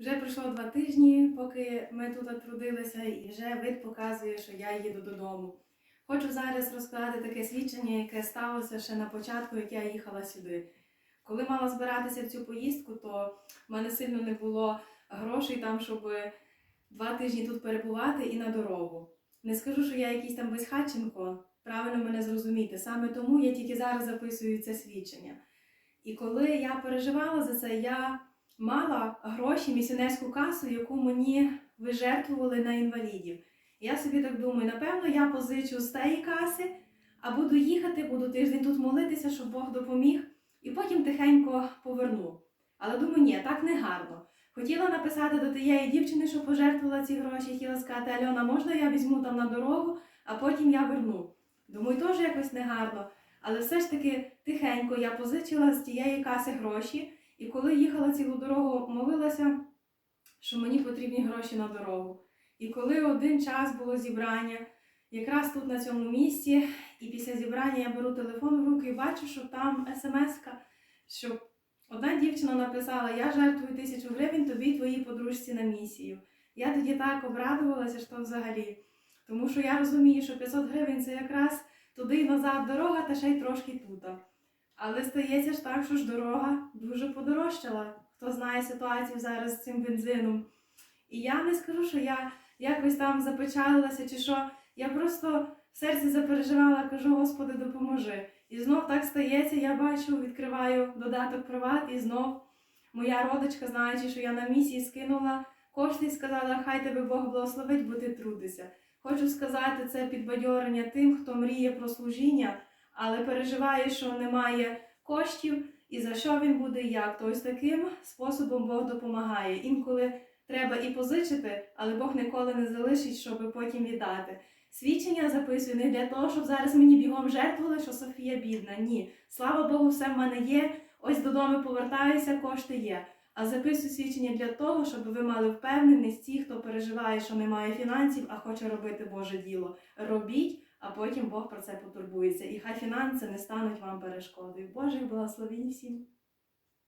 Вже пройшло два тижні, поки ми тут трудилися, і вже вид показує, що я їду додому. Хочу зараз розказати таке свідчення, яке сталося ще на початку, як я їхала сюди. Коли мала збиратися в цю поїздку, то в мене сильно не було грошей там, щоб два тижні тут перебувати і на дорогу. Не скажу, що я якийсь там безхатченко, правильно мене зрозуміти. Саме тому я тільки зараз записую це свідчення. І коли я переживала за це, я мала гроші, місіонерську касу, яку мені вижертвували на інвалідів. Я собі так думаю, напевно, я позичу з тієї каси, а буду їхати, буду тиждень тут молитися, щоб Бог допоміг, і потім тихенько поверну. Але думаю, ні, так не гарно. Хотіла написати до тієї дівчини, що пожертвувала ці гроші, хотіла сказати, Альона, можна я візьму там на дорогу, а потім я верну. Думаю, теж якось негарно. Але все ж таки тихенько я позичила з тієї каси гроші, і коли їхала цілу дорогу, молилася, що мені потрібні гроші на дорогу. І коли один час було зібрання, якраз тут на цьому місці, і після зібрання я беру телефон в руки і бачу, що там смс-ка, що одна дівчина написала: Я жертвую тисячу гривень тобі і твоїй подружці на місію. Я тоді так обрадувалася, що взагалі. Тому що я розумію, що 500 гривень це якраз туди і назад дорога, та ще й трошки тута. Але стається ж так, що ж дорога дуже подорожчала. Хто знає ситуацію зараз з цим бензином. І я не скажу, що я якось там запечалилася чи що. Я просто в серці запереживала, кажу, Господи, допоможи. І знов так стається, я бачу, відкриваю додаток приват, і знов моя родичка, знаючи, що я на місії скинула кошти і сказала, хай тебе Бог благословить, бо ти трудишся. Хочу сказати це підбадьорення тим, хто мріє про служіння, але переживає, що немає коштів і за що він буде як. То ось таким способом Бог допомагає. Інколи треба і позичити, але Бог ніколи не залишить, щоб потім віддати. Свідчення записую не для того, щоб зараз мені бігом жертвували, що Софія бідна. Ні. Слава Богу, все в мене є. Ось додому повертаюся, кошти є. А записую свідчення для того, щоб ви мали впевненість ті, хто переживає, що немає фінансів, а хоче робити Боже діло. Робіть, а потім Бог про це потурбується. І хай фінанси не стануть вам перешкодою. Божих благословень всім!